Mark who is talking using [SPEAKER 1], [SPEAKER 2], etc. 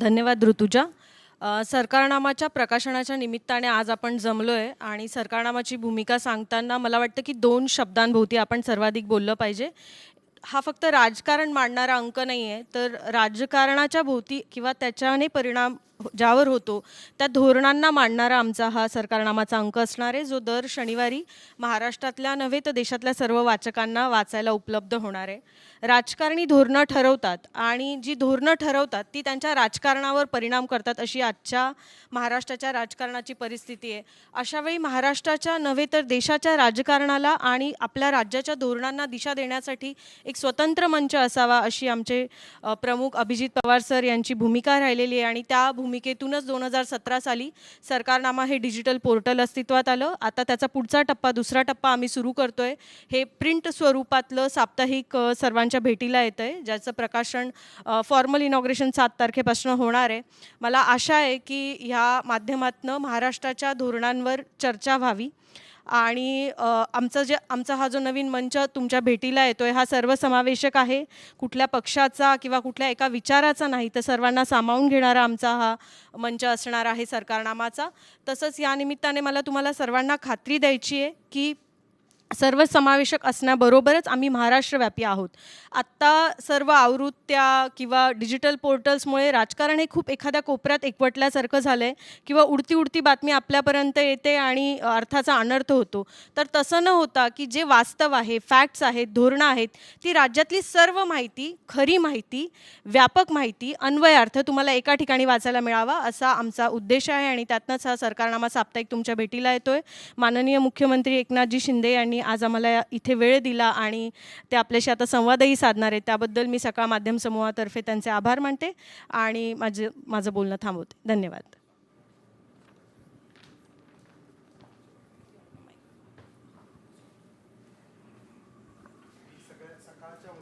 [SPEAKER 1] धन्यवाद ऋतुजा. सरकारनामाच्या प्रकाशनाच्या निमित्ताने आज आपण जमलो आहे आणि सरकारनामाची भूमिका सांगताना मला वाटतं की दोन शब्दांभोवती आपण सर्वाधिक बोललं पाहिजे. हा फक्त राजकारण मांडणारा अंक नाही आहे तर राजकारणाच्या भोवती किंवा त्याच्याने परिणाम ज्यावर होतो त्या धोरणांना मांडणारा आमचा हा सरकारनामाचा अंक असणार आहे जो दर शनिवारी महाराष्ट्रातल्या नव्हे तर देशातल्या सर्व वाचकांना वाचायला उपलब्ध होणार आहे. राजकारणी धोरणं ठरवतात आणि जी धोरणं ठरवतात ती त्यांच्या राजकारणावर परिणाम करतात अशी आजच्या महाराष्ट्राच्या राजकारणाची परिस्थिती आहे. अशावेळी महाराष्ट्राच्या नव्हे तर देशाच्या राजकारणाला आणि आपल्या राज्याच्या धोरणांना दिशा देण्यासाठी एक स्वतंत्र मंच असावा अशी आमचे प्रमुख अभिजित पवार सर यांची भूमिका राहिलेली आहे आणि त्या भूमिकेतूनच दोन हजार सतरा साली सरकारनामा हे डिजिटल पोर्टल अस्तित्वात आलं. आता त्याचा पुढचा टप्पा दुसरा टप्पा आम्ही सुरू करतोय. हे प्रिंट स्वरूपातलं साप्ताहिक सर्वांच्या भेटीला येतं आहे ज्याचं प्रकाशन फॉर्मल इनॉग्रेशन सात तारखेपासून होणार आहे. मला आशा आहे की ह्या माध्यमातनं महाराष्ट्राच्या धोरणांवर चर्चा व्हावी. आणि आमचं जे आमचा हा जो नवीन मंच तुमच्या भेटीला येतो आहे हा सर्वसमावेशक आहे. कुठल्या पक्षाचा किंवा कुठल्या एका विचाराचा नाही तर सर्वांना सामावून घेणारा आमचा हा मंच असणार आहे सरकारनामाचा. तसंच या निमित्ताने मला तुम्हाला सर्वांना खात्री द्यायची आहे की सर्वसमावेशक असण्याबरोबरच आम्ही महाराष्ट्रव्यापी आहोत. आत्ता सर्व आवृत्त्या किंवा डिजिटल पोर्टल्समुळे राजकारण हे खूप एखाद्या कोपऱ्यात एकवटल्यासारखं झालं आहे किंवा उडती उडती बातमी आपल्यापर्यंत येते आणि अर्थाचा अनर्थ होतो. तर तसं न होता की जे वास्तव आहे फॅक्ट्स आहेत धोरणं आहेत ती राज्यातली सर्व माहिती खरी माहिती व्यापक माहिती अन्वयार्थ तुम्हाला एका ठिकाणी वाचायला मिळावा असा आमचा उद्देश आहे आणि त्यातनंच हा सरकारनामा साप्ताहिक तुमच्या भेटीला येतो आहे माननीय मुख्यमंत्री एकनाथजी शिंदे यांनी यांनी आज आम्हाला इथे वेळ दिला आणि ते आपल्याशी आता संवादही साधणार आहेत. त्याबद्दल मी सकाळ माध्यम समूहातर्फे त्यांचे आभार मानते आणि माझं माझं बोलणं थांबवते. धन्यवाद. सकाळच्या